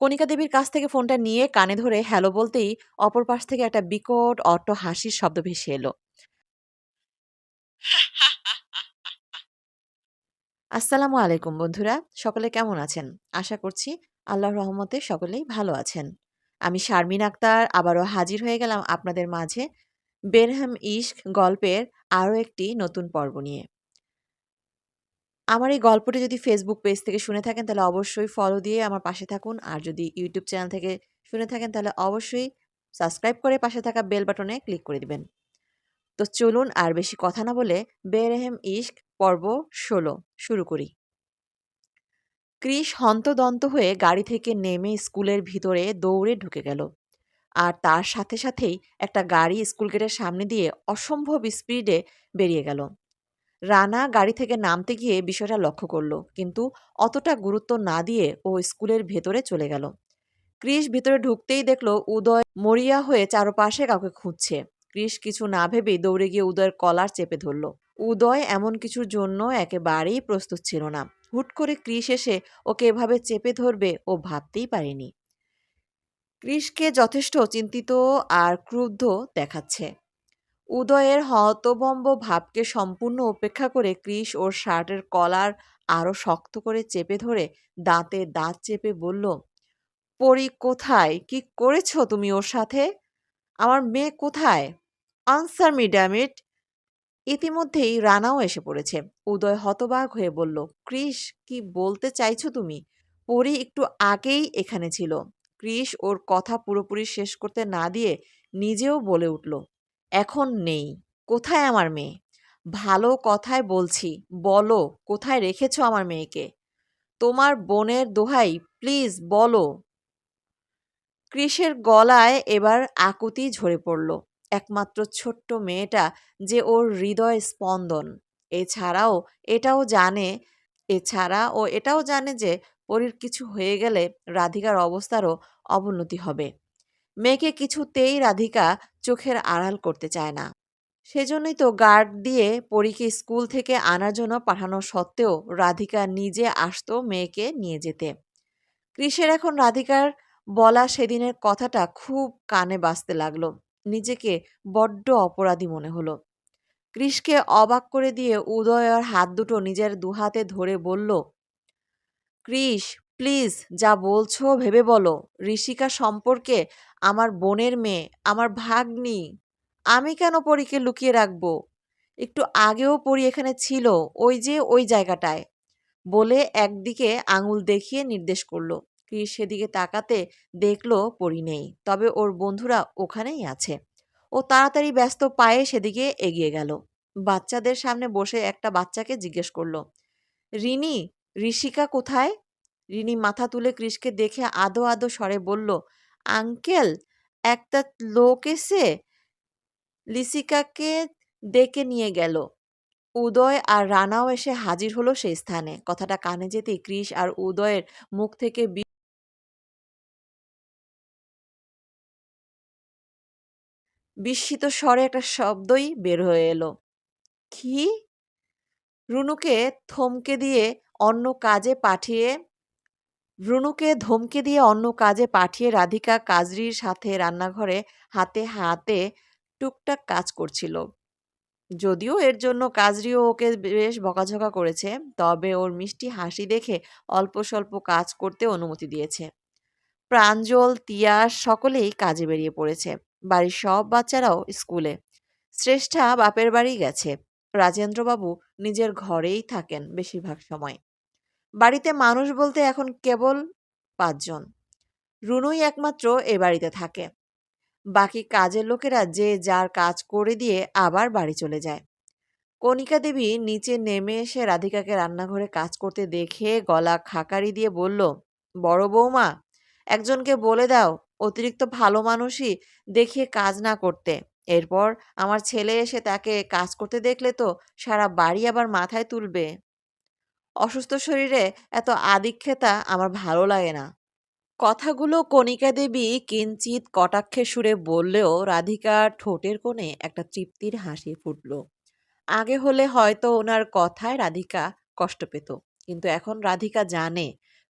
কণিকা দেবীর কাছ থেকে ফোনটা নিয়ে কানে ধরে হ্যালো বলতেই অপর পাশ থেকে একটা বিকট, অট্ট হাসির শব্দ ভেসে এলো। আসসালামু আলাইকুম বন্ধুরা, সকলে কেমন আছেন? আশা করছি আল্লাহর রহমতে সকলেই ভালো আছেন। আমি শারমিন আক্তার, আবারও হাজির হয়ে গেলাম আপনাদের মাঝে বেরহাম ইশক গল্পের আরও একটি নতুন পর্ব নিয়ে। আমার এই গল্পটি যদি ফেসবুক পেজ থেকে শুনে থাকেন, তাহলে অবশ্যই ফলো দিয়ে আমার পাশে থাকুন। আর যদি ইউটিউব চ্যানেল থেকে শুনে থাকেন, তাহলে অবশ্যই সাবস্ক্রাইব করে পাশে থাকা বেল বাটনে ক্লিক করে দিবেন। তো চলুন আর বেশি কথা না বলে বেরহেম ইশক পর্ব ষোলো শুরু করি। ক্রিস হন্তদন্ত হয়ে গাড়ি থেকে নেমে স্কুলের ভিতরে দৌড়ে ঢুকে গেল। আর তার সাথে সাথেই একটা গাড়ি স্কুল গেটের সামনে দিয়ে অসম্ভব স্পিডে বেরিয়ে গেল। রানা গাড়ি থেকে নামতে গিয়ে বিষয়টা লক্ষ্য করল, কিন্তু অতটা গুরুত্ব না দিয়ে ও স্কুলের ভেতরে চলে গেল। ক্রিস ভেতরে ঢুকতেই দেখল উদয় মরিয়া হয়ে চারপাশে কাউকে খুঁজছে। ক্রিস কিছু না ভেবেই দৌড়ে গিয়ে উদয়ের কলার চেপে ধরল। উদয় এমন কিছুর জন্য একেবারেই প্রস্তুত ছিল না। হুট করে ক্রিস এসে ওকে এভাবে চেপে ধরবে ও ভাবতেই পারেনি। ক্রিসকে যথেষ্ট চিন্তিত আর ক্রুদ্ধ দেখাচ্ছে। উদয়ের হতভম্ব ভাবকে সম্পূর্ণ উপেক্ষা করে ক্রিস ওর শার্টের কলার আরও শক্ত করে চেপে ধরে দাঁতে দাঁত চেপে বলল, পরি কোথায়? কি করেছ তুমি ওর সাথে? আমার মেয়ে কোথায়? আনসার মি ড্যামিট ইতিমধ্যেই রানাও এসে পড়েছে। উদয় হতবাক হয়ে বলল, ক্রিস, কি বলতে চাইছো তুমি? পরি একটু আগেই এখানে ছিল। ক্রিস ওর কথা পুরোপুরি শেষ করতে না দিয়ে নিজেও বলে উঠল এখন নেই। কোথায় আমার মেয়ে? ভালো কথায় বলছি, বলো, কোথায় রেখেছো আমার মেয়েকে? তোমার বোনের দোহাই, প্লিজ বলো। ক্রিসের গলায় এবার আকুতি ঝরে পড়ল। একমাত্র ছোট্ট মেয়েটা যে ওর হৃদয় স্পন্দন। এছাড়াও এটাও জানে, এছাড়া ও এটাও জানে যে পরীর কিছু হয়ে গেলে রাধিকার অবস্থারও অবনতি হবে। মেয়েকে কিছুতেই রাধিকা চোখের আড়াল করতে চায় না। সেজন্যই তো গার্ড দিয়ে পরীকে স্কুল থেকে আনার জন্য পাঠানো সত্ত্বেও রাধিকা নিজে আসতো মেয়েকে নিয়ে যেতে। কৃষের এখন রাধিকার বলা সেদিনের কথাটা খুব কানে বাজতে লাগল। নিজেকে বড্ড অপরাধী মনে হলো। কৃষকে অবাক করে দিয়ে উদয় আর হাত দুটো নিজের দুহাতে ধরে বলল, কৃষ প্লিজ যা বলছো ভেবে বলো। ঋষিকা সম্পর্কে আমার বোনের মেয়ে, আমার ভাগ্নি। আমি কেন পরীকে লুকিয়ে রাখব? একটু আগেও পরি এখানে ছিল, ওই যে ওই জায়গাটায়। বলে একদিকে আঙুল দেখিয়ে নির্দেশ করল। ক্রিস সেদিকে তাকাতে দেখল পরি নেই, তবে ওর বন্ধুরা ওখানেই আছে। ও তাড়াতাড়ি ব্যস্ত পায়ে সেদিকে এগিয়ে গেল। বাচ্চাদের সামনে বসে একটা বাচ্চাকে জিজ্ঞেস করল, রিনি, ঋষিকা কোথায়? রিনি মাথা তুলে ক্রিসকে দেখে আদো আদো স্বরে বলল, আঙ্কেল, একটা লোক এসে লিসিকাকে ডেকে নিয়ে গেল। উদয় আর রানাও এসে হাজির হলো সেই স্থানে। কথাটা কানে যেতেই ক্রিস আর উদয়ের মুখ থেকে বিস্মিত স্বরে একটা শব্দই বের হয়ে এলো। কি? রুনুকে থমকে দিয়ে অন্য কাজে পাঠিয়ে রুনুকে ধমকে দিয়ে অন্য কাজে পাঠিয়ে রাধিকা কাজরির সাথে রান্নাঘরে হাতে হাতে টুকটাক কাজ করছিল। যদিও এর জন্য কাজরিও ওকে বেশ বকাঝকা করেছে, তবে ওর মিষ্টি হাসি দেখে অল্প স্বল্প কাজ করতে অনুমতি দিয়েছে। প্রাঞ্জল তিয়াস সকলেই কাজে বেরিয়ে পড়েছে। বাড়ির সব বাচ্চারাও স্কুলে। শ্রেষ্ঠা বাপের বাড়ি গেছে। রাজেন্দ্রবাবু নিজের ঘরেই থাকেন বেশিরভাগ সময়। বাড়িতে মানুষ বলতে এখন কেবল পাঁচজন। রুনুই একমাত্র এ বাড়িতে থাকে। বাকি কাজের লোকেরা যে যার কাজ করে দিয়ে আবার বাড়ি চলে যায়। কণিকা দেবী নিচে নেমে এসে রাধিকাকে রান্নাঘরে কাজ করতে দেখে গলা খাকারি দিয়ে বলল, বড় বৌমা, একজনকে বলে দাও, অতিরিক্ত ভালো মানুষই দেখিয়ে কাজ না করতে। এরপর আমার ছেলে এসে তাকে কাজ করতে দেখলে তো সারা বাড়ি আবার মাথায় তুলবে। অসুস্থ শরীরে এত আদিক্ষেতা আমার ভালো লাগে না। কথাগুলো কণিকা দেবী কিঞ্চিত কটাক্ষে সুরে বললেও রাধিকার ঠোঁটের কোণে একটা তৃপ্তির হাসি ফুটল। আগে হলে হয়তো ওনার কথায় রাধিকা কষ্ট পেত, কিন্তু এখন রাধিকা জানে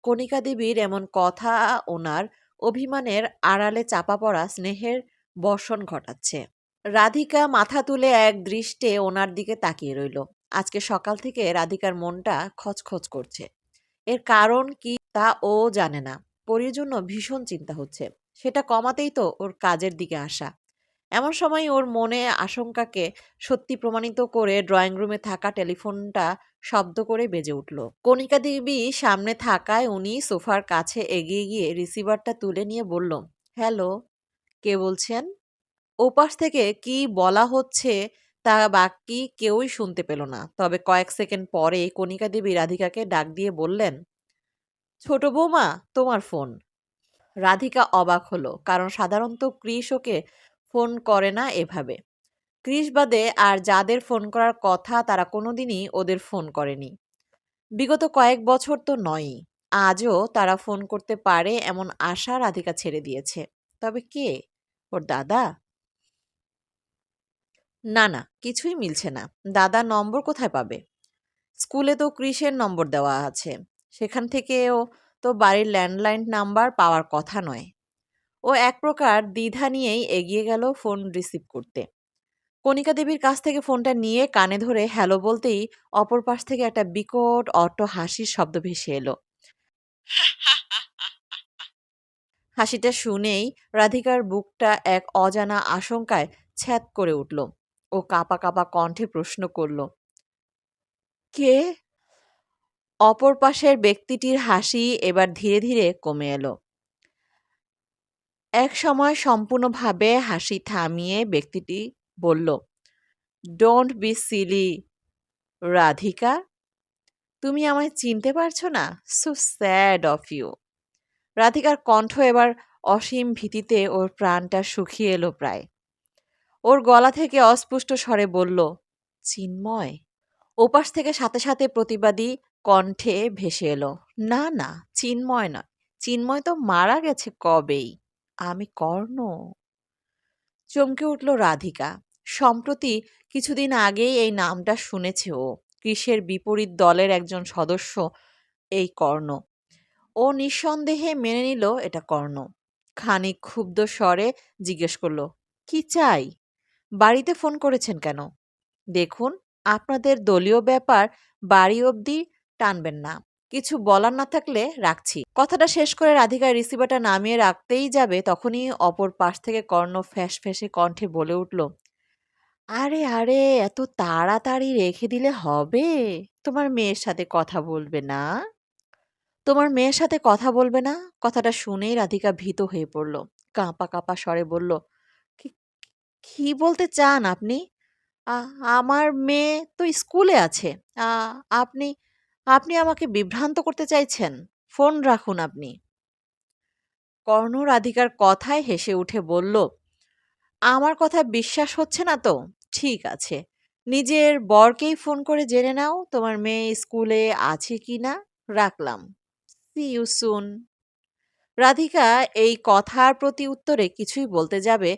কণিকা দেবীর এমন কথা ওনার অভিমানের আড়ালে চাপা পড়া স্নেহের বর্ষণ ঘটাচ্ছে। রাধিকা মাথা তুলে এক দৃষ্টে ওনার দিকে তাকিয়ে রইল। আজকে সকাল থেকে রাধিকার মনটা খচখচ করছে। এর কারণ কি তা ও জানে না। পরির জন্য ভীষণ চিন্তা হচ্ছে। সেটা কমাতেই তো ওর কাজের দিকে আসা। এমন সময় ওর মনে আশঙ্কাকে সত্যি প্রমাণিত করে ড্রয়িং রুমে থাকা টেলিফোনটা শব্দ করে বেজে উঠল। কণিকা দেবী সামনে থাকায় উনি সোফার কাছে এগিয়ে গিয়ে রিসিভারটা তুলে নিয়ে বলল, হ্যালো, কে বলছেন? ওপাশ থেকে কি বলা হচ্ছে তা বাকি কেউই শুনতে পেল না। তবে কয়েক সেকেন্ড পরে কণিকা দেবী রাধিকাকে ডাক দিয়ে বললেন, ছোট বৌমা, তোমার ফোন। রাধিকা অবাক হলো, কারণ সাধারণত ক্রিস ওকে ফোন করে না এভাবে। ক্রিস বাদে আর যাদের ফোন করার কথা তারা কোনোদিনই ওদের ফোন করেনি। বিগত কয়েক বছর তো নয়ই, আজও তারা ফোন করতে পারে এমন আশা রাধিকা ছেড়ে দিয়েছে। তবে কে? ওর দাদা? না না, কিছুই মিলছে না। দাদা নম্বর কোথায় পাবে? স্কুলে তো ক্রিসের নম্বর দেওয়া আছে। সেখান থেকেও তো বাড়ির ল্যান্ডলাইন নাম্বার পাওয়ার কথা নয়। ও এক প্রকার দ্বিধা নিয়েই এগিয়ে গেল ফোন রিসিভ করতে। কণিকা দেবীর কাছ থেকে ফোনটা নিয়ে কানে ধরে হ্যালো বলতেই অপর পাশ থেকে একটা বিকট অট্ট হাসির শব্দ ভেসে এলো। হাসিটা শুনেই রাধিকার বুকটা এক অজানা আশঙ্কায় ছ্যাত করে উঠল। ও কাপা কাপা কণ্ঠে প্রশ্ন করল, কে? অপর পাশের ব্যক্তিটির হাসি এবার ধীরে ধীরে কমে এলো। এক সময় সম্পূর্ণভাবে হাসি থামিয়ে ব্যক্তিটি বলল ডোন্ট বি সিলি রাধিকা। তুমি আমায় চিনতে পারছ না? সো স্যাড অফ ইউ রাধিকার কণ্ঠ এবার অসীম ভীতিতে ওর প্রাণটা শুকিয়ে এলো প্রায়। ওর গলা থেকে অস্পষ্ট স্বরে বলল, চিন্ময়। ওপাশ থেকে সাথে সাথে প্রতিবাদী কণ্ঠে ভেসে এলো, না না, চিন্ময় নয়। চিন্ময় তো মারা গেছে কবেই? আমি কর্ণ। চমকে উঠল রাধিকা। সম্প্রতি কিছুদিন আগেই এই নামটা শুনেছে ও, কৃষের বিপরীত দলের একজন সদস্য এই কর্ণ। ও নিঃসন্দেহে মেনে নিল এটা কর্ণ। খানিক ক্ষুব্ধ স্বরে জিজ্ঞেস করল, কি চাই? বাড়িতে ফোন করেছেন কেন? দেখুন, আপনাদের দলীয় ব্যাপার বাড়ি অবধি টানবেন না। কিছু বলার না থাকলে রাখছি। কথাটা শেষ করে রাধিকা রিসিভারটা নামিয়ে রাখতেই যাবে তখনই অপর পাশ থেকে কর্ণ ফ্যাস ফ্যাসে কণ্ঠে বলে উঠল, আরে আরে, এত তাড়াতাড়ি রেখে দিলে হবে? তোমার মেয়ের সাথে কথা বলবে না? তোমার মেয়ের সাথে কথা বলবে না? কথাটা শুনেই রাধিকা ভীত হয়ে পড়ল। কাঁপা কাঁপা স্বরে বলল "কি- কি বলতে চান আপনি? আমার মেয়ে তো স্কুলে আছে। আপনি আপনি আমাকে বিভ্রান্ত করতে চাইছেন। ফোন রাখুন আপনি। কর্ণ রাধিকার কথায় হেসে উঠে বলল, আমার কথা বিশ্বাস হচ্ছে না তো? ঠিক আছে। নিজের বরকেই ফোন করে জেনে নাও, তোমার মেয়ে স্কুলে আছে কি না? রাখলাম। সি ইউ সুন রাধিকা এই কথার প্রতি উত্তরে কিছুই বলতে যাবে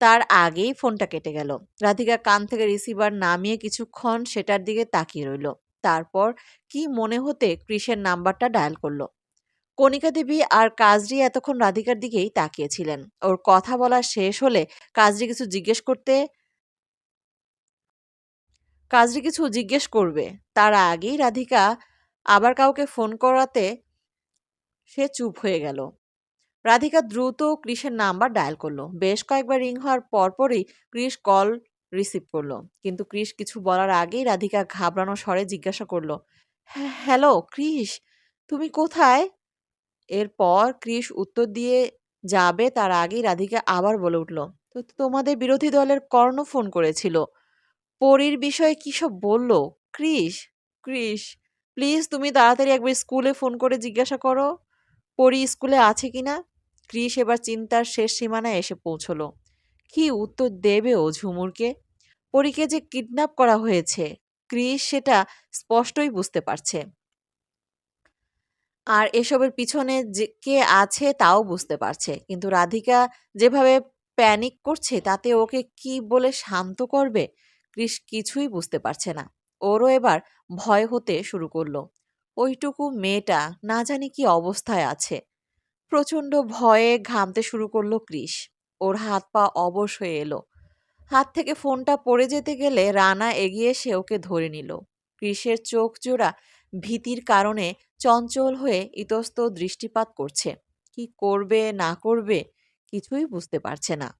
তার আগেই ফোনটা কেটে গেল। রাধিকা কান থেকে রিসিভার নামিয়ে কিছুক্ষণ সেটার দিকে তাকিয়ে রইল। তারপর কি মনে হতে কৃষের নাম্বারটা ডায়াল করল। কণিকা দেবী আর কাজরি এতক্ষণ রাধিকার দিকেই তাকিয়েছিলেন। ওর কথা বলা শেষ হলে কাজরি কিছু জিজ্ঞেস করতে কাজরি কিছু জিজ্ঞেস করবে। তার আগেই রাধিকা আবার কাউকে ফোন করাতে সে চুপ হয়ে গেল। রাধিকা দ্রুত ক্রিসের নাম্বার ডায়াল করল। বেশ কয়েকবার রিং হওয়ার পরপরই ক্রিস কল রিসিভ করল। কিন্তু ক্রিস কিছু বলার আগেই রাধিকা ঘাবড়ানো স্বরে জিজ্ঞাসা করল "হ্যাঁ, হ্যালো ক্রিস তুমি কোথায়? এরপর ক্রিস উত্তর দিয়ে যাবে তার আগেই রাধিকা আবার বলে উঠল তো তোমাদের বিরোধী দলের কর্ণ ফোন করেছিল। পরীর বিষয়ে কী সব বলল? ক্রিস ক্রিস প্লিজ তুমি তাড়াতাড়ি একবার স্কুলে ফোন করে জিজ্ঞাসা করো। পরী স্কুলে আছে কিনা? ক্রিস এবার চিন্তার শেষ সীমানায় এসে পৌঁছলো। কি উত্তর দেবে ও ঝুমুরকে? পরীকে যে কিডন্যাপ করা হয়েছে, ক্রিস সেটা স্পষ্টই বুঝতে পারছে। আর এসবের পিছনে যে কে আছে তাও বুঝতে পারছে। কিন্তু রাধিকা যেভাবে প্যানিক করছে, তাতে ওকে কি বলে শান্ত করবে, ক্রিস কিছুই বুঝতে পারছে না। ওরও এবার ভয় হতে শুরু করল। ওইটুকু মেয়েটা না জানি কি অবস্থায় আছে। প্রচণ্ড ভয়ে ঘামতে শুরু করল ক্রিস ওর হাত পা অবশ হয়ে এলো। হাত থেকে ফোনটা পড়ে যেতে গেলে রানা এগিয়ে এসে ওকে ধরে নিল। ক্রিসের চোখ জোড়া ভীতির কারণে চঞ্চল হয়ে ইতস্ত দৃষ্টিপাত করছে। কি করবে, না করবে কিছুই বুঝতে পারছে না।